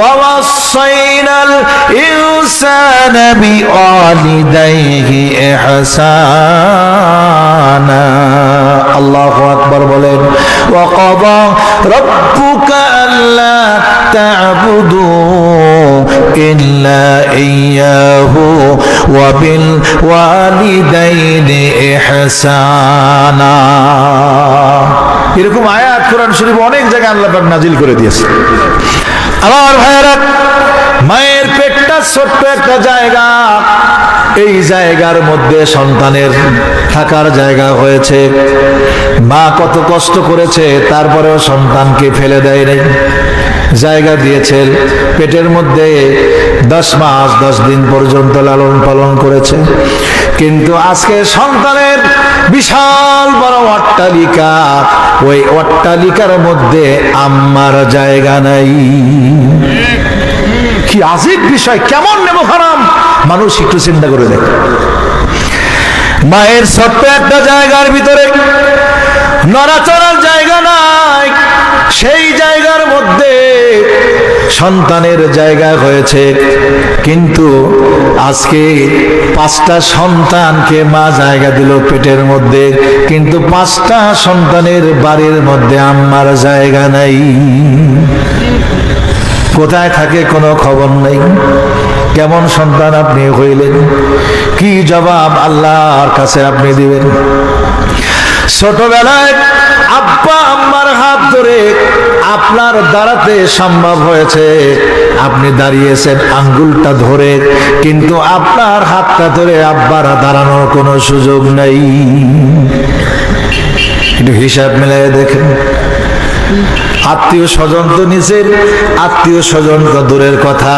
ووصينا الإنسان بوالديه إحسانا الله أكبر বলেন وقضى ربك ألا تعبدوا إلا إياه وبالوالدين إحسانا এরকম আয়াত কোরআন শরীফ অনেক জায়গায় আল্লাহ পাক নাজিল করে দিয়েছে আমার ভাইয়েরা, মায়ের পেটটা ছোট্ট একটা জায়গা। এই জায়গার মধ্যে সন্তানের থাকার জায়গা হয়েছে। মা কত কষ্ট করেছে, তারপরেও সন্তানকে ফেলে দেয় নাই। জায়গা দিয়েছেন পেটের মধ্যে দশ মাস, দশ দিন পর্যন্ত লালন পালন করেছে। কিন্তু আজকে সন্তানের বিশাল বড় অট্টালিকা। ওই অট্টালিকার মধ্যে আম্মার জায়গা নাই। কি আজিব বিষয়, কেমন নেব হারাম মানুষ একটু চিন্তা করে দেখ। মায়ের ছোট্ট একটা জায়গার ভিতরে নড়াচড়ার জায়গা নাই। সেই জায়গার মধ্যে সন্তানের জায়গা হয়েছে। কিন্তু আজকে পাঁচটা সন্তানকে মা জায়গা দিল পেটের মধ্যে, কিন্তু পাঁচটা সন্তানের বাড়ির মধ্যে আম্মার জায়গা নাই। কোথায় থাকে কোনো খবর নেই। কেমন সন্তান আপনি হইলেন? কি জবাব আল্লাহর কাছে আপনি দিবেন? ছোটবেলায় আব্বা আম্মার হাত ধরে আপনার দাঁড়াতে সম্ভব হয়েছে আপনি দাঁড়িয়েছেন আঙ্গুলটা ধরে, কিন্তু আপনার হাতটা ধরে আব্বার দাঁড়ানোর কোনো সুযোগ নেই। একটু হিসাব মিলাই দেখেন। আত্মীয় স্বজন তো নিচের, আত্মীয় স্বজন তো দূরের কথা।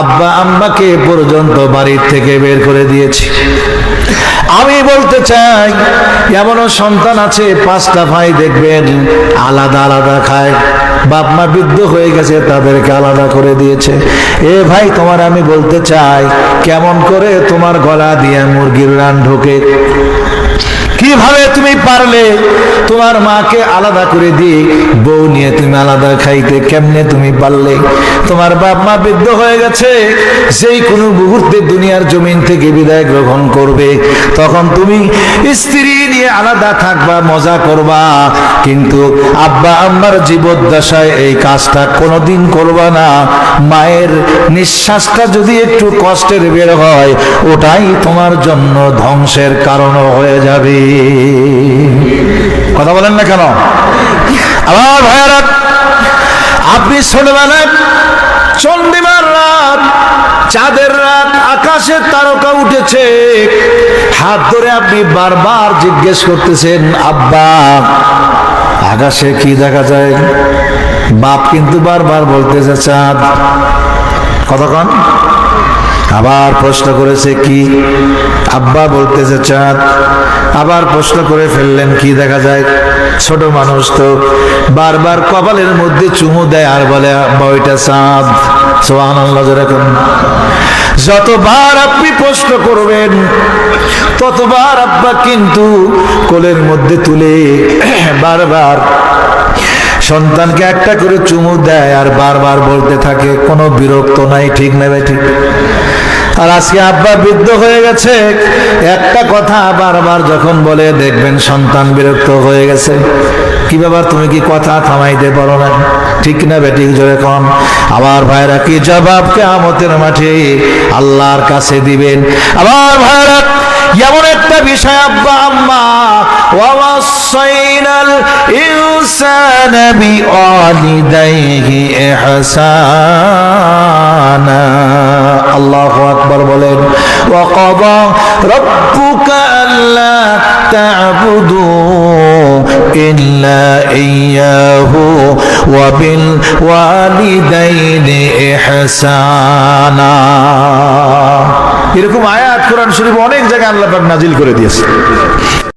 আব্বা আম্মাকে পর্যন্ত বাড়ির থেকে বের করে দিয়েছি। আমি বলতে চাই, এমনও সন্তান আছে, পাঁচটা ভাই দেখবেন, আলাদা আলাদা খায়। বাপ মা বৃদ্ধ হয়ে গেছে, তাদেরকে আলাদা করে দিয়েছে। এ ভাই, তোমার আমি বলতে চাই, কেমন করে তোমার গলা দিয়ে মুরগির রান ঢোকে? কীভাবে তুমি পারলে? তোমার মাকে আলাদা করে দিয়ে বউ নিয়ে তুমি আলাদা খাইতে কেমনে তুমি পারলে? তোমার বাপ মা বৃদ্ধ হয়ে গেছে সেই কোনো মুহূর্তে দুনিয়ার জমিন থেকে বিদায় গ্রহণ করবে, তখন তুমি স্ত্রী নিয়ে আলাদা থাকবা, মজা করবা। কিন্তু আব্বা আম্মার জীবদ্দশায় এই কাজটা কোনোদিন করবা না। মায়ের নিঃশ্বাসটা যদি একটু কষ্টের বের হয়, ওটাই তোমার জন্য ধ্বংসের কারণ হয়ে যাবে। কথা বলেন না কেন? আমার ভাইয়ারা, আপনি ছোটবেলায় চন্ডিমার রাত, চাঁদের রাত আকাশে তারকা উঠেছে। হাত ধরে আপনি বারবার জিজ্ঞেস করতেছেন, আব্বা, আকাশে কি দেখা যায়? বাপ কিন্তু বারবার বলতেছে, চাঁদ। কতক্ষণ আবার প্রশ্ন করেছে কি? আব্বা বলতেছে, চাঁদ। আবার প্রশ্ন করে ফেললেন, কি দেখা যায়? ছোট মানুষ তো বারবার কপালের মধ্যে চুমু দেয় আর বলে, আব্বা, ওইটা চাঁদ। সোহান যেরকম যতবার আপনি প্রশ্ন করবেন, ততবার আব্বা কিন্তু কোলের মধ্যে তুলে বারবার সন্তানকে একটা করে চুমু দেয় আর বারবার বলতে থাকে, কোনো বিরক্ত নাই, ঠিক নেবে ঠিক। আর আজকে আব্বা বৃদ্ধ হয়ে গেছে। একটা কথা বারবার যখন বলে, দেখবেন সন্তান বিরক্ত হয়ে গেছে। কি ব্যাপার, তুমি কি কথা থামাইতে পারো না? ঠিক না বেটি জোরে কম আবার ভাইরা কি জবাব আমতের মাঠে আল্লাহর কাছে দিবেন? আবার ভাইরা, এমন একটা বিষয়, আব্বা, আম্মা ওয়াসাইনাল ইনসানা বিওয়ালিদাইহি ইহসান। وقضى ربك ألا تعبدوا إلا إياه وبالوالدين إحسانا এরকম আয়াত কোরআন শরীফ অনেক জায়গায় আল্লাহ পাক নাজিল করে দিয়েছে